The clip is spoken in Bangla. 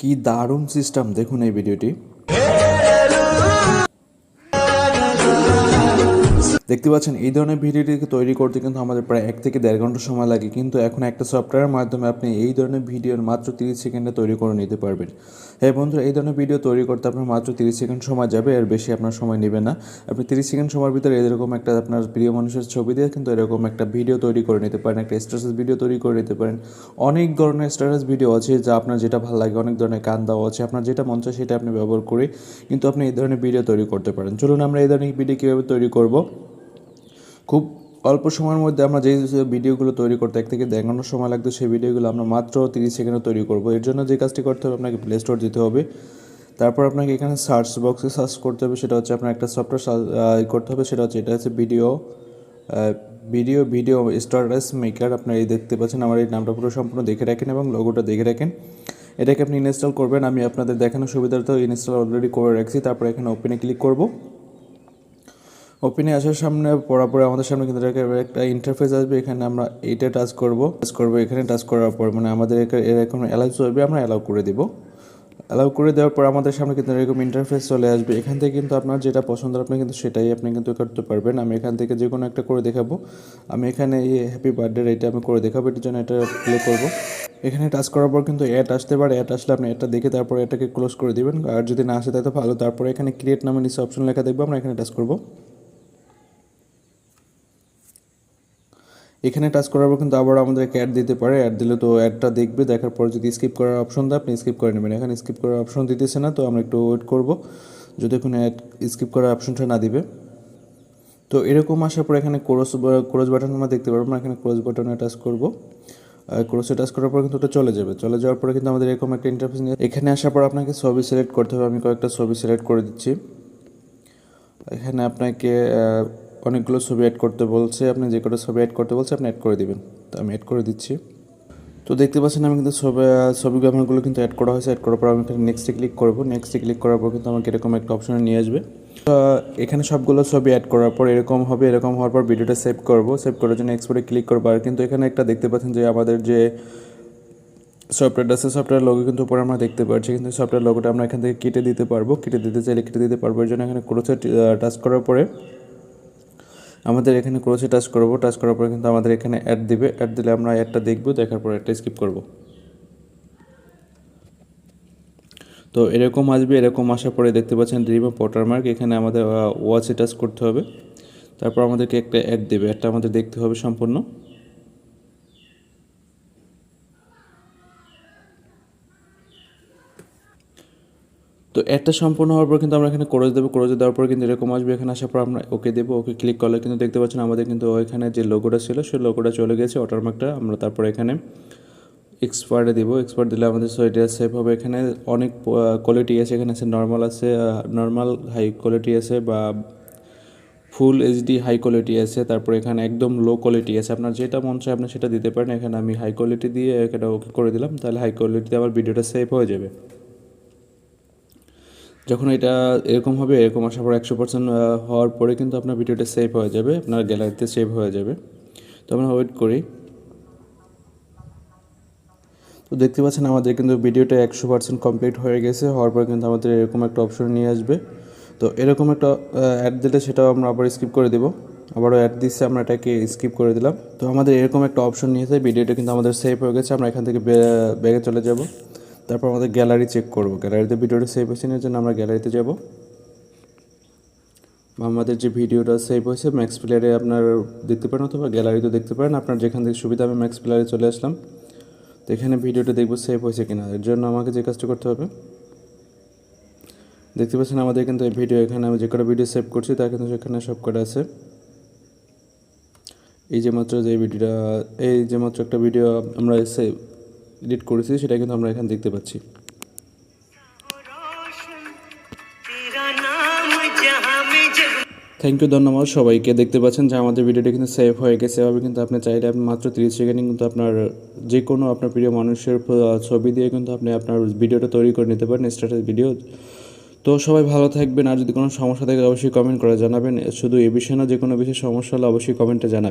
কি দারুণ সিস্টেম দেখুন এই ভিডিওটি দেখতে পাচ্ছেন, এই ধরনের ভিডিওটিকে তৈরি করতে কিন্তু আমাদের প্রায় এক থেকে দেড় ঘণ্টা সময় লাগে। কিন্তু এখন একটা সফটওয়্যারের মাধ্যমে আপনি এই ধরনের ভিডিওর মাত্র তিরিশ সেকেন্ডে তৈরি করে নিতে পারবেন। হ্যাঁ বন্ধুরা, এই ধরনের ভিডিও তৈরি করতে আপনার মাত্র তিরিশ সেকেন্ড সময় যাবে আর বেশি আপনার সময় নেবে না। আপনি তিরিশ সেকেন্ড সময়ের ভিতরে এরকম একটা আপনার প্রিয় মানুষের ছবি দিয়ে কিন্তু এরকম একটা ভিডিও তৈরি করে নিতে পারেন, একটা স্ট্যাটাস ভিডিও তৈরি করে নিতে পারেন। অনেক ধরনের স্ট্যাটাস ভিডিও আছে যা আপনার যেটা ভালো লাগে, অনেক ধরনের গান দেওয়া আছে, আপনার যেটা মন চায় সেটা আপনি ব্যবহার করে কিন্তু আপনি এই ধরনের ভিডিও তৈরি করতে পারেন। চলুন আমরা এই ধরনের ভিডিও কীভাবে তৈরি করব? খুব অল্প সময়ের মধ্যে আমরা যে ভিডিওগুলো তৈরি করতে এক থেকে ঘণ্টা সময় লাগতো সেই ভিডিওগুলো আমরা মাত্র তিরিশ সেকেন্ডে তৈরি করব। এর জন্য যে কাজটি করতে হবে আপনাকে প্লে স্টোর যেতে হবে। তারপর আপনাকে এখানে সার্চ বক্সে সার্চ করতে হবে। সেটা হচ্ছে আপনার একটা সফটওয়্যার করতে হবে। সেটা হচ্ছে, এটা হচ্ছে video video video stardust maker আপনার এই দেখতে পাচ্ছেন, আমার এই নামটা পুরো সম্পূর্ণ দেখে রাখেন এবং লোগোটা দেখে রাখেন। এটাকে আপনি ইনস্টল করবেন। আমি আপনাদের দেখানোর সুবিধার্থে ইনস্টল অলরেডি করে রাখছি। তারপর এখানে ওপেনে ক্লিক করব। ওপেনে আসার সামনে পড়া পরে আমাদের সামনে কিন্তু একটা ইন্টারফেস আসবে, এখানে আমরা এইটা টাচ করব। টাচ করব, এখানে টাচ করার পর মানে আমাদের এরকম অ্যালাউ চলবে, আমরা অ্যালাউ করে দিব। অ্যালাউ করে দেওয়ার পর আমাদের সামনে কিন্তু এরকম ইন্টারফেস চলে আসবে। এখান থেকে কিন্তু আপনার যেটা পছন্দ আপনি কিন্তু সেটাই আপনি কিন্তু করতে পারবেন। আমি এখান থেকে যে কোনো একটা করে দেখাবো। আমি এখানে এই হ্যাপি বার্থডে এটা আমি করে দেখাবো, এটার জন্য এটা প্লে করব। এখানে টাচ করার পর কিন্তু অ্যাড আসতে পারে। অ্যাড আসলে আপনি এটা দেখে তারপরে এটাকে ক্লোজ করে দিবেন। আর যদি না আসে তাই তো ভালো। তারপরে এখানে ক্রিয়েট নামে নিচে অপশন লেখা দেখব, আমরা এখানে টাচ করব। এখানে টাচ করার পর কিন্তু আবার আমাদেরকে অ্যাড দিতে পারে। অ্যাড দিলে তো অ্যাডটা দেখবে, দেখার পর যদি স্কিপ করার অপশন দেয়, আপনি স্কিপ করে নেবেন। এখানে স্কিপ করার অপশন দিতেছে না, তো আমরা একটু ওয়েট করব। যদি কোনো অ্যাড স্কিপ করার অপশনটা না দিবে। তো এরকম আসার পর এখানে ক্রোস ক্রোজ বাটন আমরা দেখতে পারব আমরা এখানে ক্রোজ বাটনে টাচ করব। ক্রোসে টাচ করার পর কিন্তু ওটা চলে যাবে। চলে যাওয়ার পরে কিন্তু আমাদের এরকম একটা ইন্টারফেস নিয়ে, এখানে আসার পর আপনাকে ছবি সিলেক্ট করতে হবে। আমি কয়েকটা ছবি সিলেক্ট করে দিচ্ছি। এখানে আপনাকে অনেকগুলো ছবি অ্যাড করতে বলছে, আপনি যে কটা ছবি অ্যাড করতে বলছে, আপনি অ্যাড করে দিবেন। তো আমি অ্যাড করে দিচ্ছি। তো দেখতে পাচ্ছেন আমি কিন্তু ছবি ছবি গ্রামারগুলো কিন্তু অ্যাড করা হয়েছে অ্যাড করার পর আমি এখানে নেক্সটে ক্লিক করব। নেক্সটে ক্লিক করার পর কিন্তু আমাকে এরকম একটা অপশনে নিয়ে আসবে। তো, এখানে সবগুলো ছবি অ্যাড করার পর এরকম হবে, এরকম হওয়ার পর ভিডিওটা সেভ করব। সেভ করার জন্য এক্সপোর্টে ক্লিক করব। আর কিন্তু এখানে একটা দেখতে পাচ্ছেন যে আমাদের যে সফটওয়্যার আছে সফটওয়্যার লোগো কিন্তু উপরে আমরা দেখতে পাচ্ছি। কিন্তু সফটওয়্যার লোগোটা আমরা এখান থেকে কেটে দিতে পারব। কেটে দিতে চাইলে কেটে দিতে পারব। এর জন্য এখানে ক্রোচে টাচ করার পরে আমাদের এখানে ক্রোচে টাচ করব টাচ করার পরে কিন্তু আমাদের এখানে অ্যাড দিবে। অ্যাড দিলে আমরা অ্যাডটা দেখব, দেখার পর একটা স্কিপ করব। তো এরকম আসবে, এরকম আসার পরে দেখতে পাচ্ছেন রিমো ওয়াটারমার্ক এখানে আমাদের ওয়াচে টাচ করতে হবে। তারপর আমাদেরকে একটা অ্যাড দেবে। অ্যাডটা আমাদের দেখতে হবে সম্পূর্ণ। তো একটা সম্পূর্ণ হওয়ার পর কিন্তু আমরা এখানে ক্রোজ দেবো ক্রোজ দেওয়ার পর কিন্তু এরকম আসবে, এখানে আসার পর আমরা ওকে দেবো ওকে ক্লিক করলে কিন্তু দেখতে পাচ্ছেন আমাদের কিন্তু ওইখানে যে লোগোটা ছিল, সেই লোগোটা চলে গেছে ওয়াটারমার্কটা আমরা তারপর এখানে এক্সপার্টে দিব এক্সপার্ট দিলে আমাদের সোয়েটার সেভ হবে এখানে। অনেক কোয়ালিটি আছে, এখানে আছে নর্মাল আছে নর্মাল হাই কোয়ালিটি আছে বা ফুল এইচডি হাই কোয়ালিটি আছে। তারপর এখানে একদম লো কোয়ালিটি আছে। আপনার যেটা মন চায় আপনি সেটা দিতে পারেন। এখানে আমি হাই কোয়ালিটি দিয়ে এটা ওকে করে দিলাম, তাহলে হাই কোয়ালিটিতে আমার ভিডিওটা সেভ হয়ে যাবে। যখন এটা এরকম হবে, এরকম আসার পর একশো পার্সেন্ট হওয়ার পরে কিন্তু আপনার ভিডিওটা সেভ হয়ে যাবে, আপনার গ্যালারিতে সেভ হয়ে যাবে। তো আমরা ওয়েট করি। তো দেখতে পাচ্ছেন আমাদের কিন্তু ভিডিওটা একশো পার্সেন্ট কমপ্লিট হয়ে গেছে, হওয়ার পরে কিন্তু আমাদের এরকম একটা অপশন নিয়ে আসবে। তো এরকম একটা অ্যাড দিলে সেটাও আমরা আবার স্কিপ করে দেবো। আবারও অ্যাড দিচ্ছে, আমরা এটাকে স্কিপ করে দিলাম। তো আমাদের এরকম একটা অপশন নিয়েছে ভিডিওটা কিন্তু আমাদের সেভ হয়ে গেছে, আমরা এখান থেকে ব্যাগে চলে যাব। তারপর আমাদের গ্যালারি চেক করব। গ্যালারিতে ভিডিওটা সেভ হয়েছে না জন্য আমরা গ্যালারিতে যাব। আমাদের যে ভিডিওটা সেভ হয়েছে ম্যাক্স প্লেয়ারে আপনার দেখতে পারেন অথবা গ্যালারিতে দেখতে পারেন, আপনার যেখান থেকে সুবিধা আমি ম্যাক্স প্লেয়ারে চলে আসলাম। তো এখানে ভিডিওটা দেখব সেভ হয়েছে কিনা, এর জন্য আমাকে যে কাজটা করতে হবে। দেখতে পাচ্ছেন আমাদের কিন্তু এই ভিডিও এখানে আমি যে কটা ভিডিও সেভ করছি তা কিন্তু সেখানে সব কটা আছে। এই যে মাত্র যে ভিডিওটা এই যে মাত্র একটা ভিডিও আমরা সেভ এডিট করেছি, সেটা কিন্তু আমরা এখানে দেখতে পাচ্ছি। থ্যাংক ইউ ধন্যবাদ সবাইকে। দেখতে পাচ্ছেন যে আমাদের ভিডিওটা কিন্তু সেভ হয়ে গেছে। এভাবে কিন্তু আপনি চাইলে আপনি মাত্র তিরিশ সেকেন্ডে কিন্তু আপনার যে কোনো আপনার প্রিয় মানুষের ছবি দিয়ে কিন্তু আপনি আপনার ভিডিওটা তৈরি করে নিতে পারেন স্ট্যাটাস ভিডিও তো সবাই ভালো থাকবেন। আর যদি কোনো সমস্যা থাকে, অবশ্যই কমেন্ট করে জানাবেন। শুধু এ বিষয়ে না যে কোনো বিষয়ে সমস্যা হলে অবশ্যই কমেন্টে জানাবেন।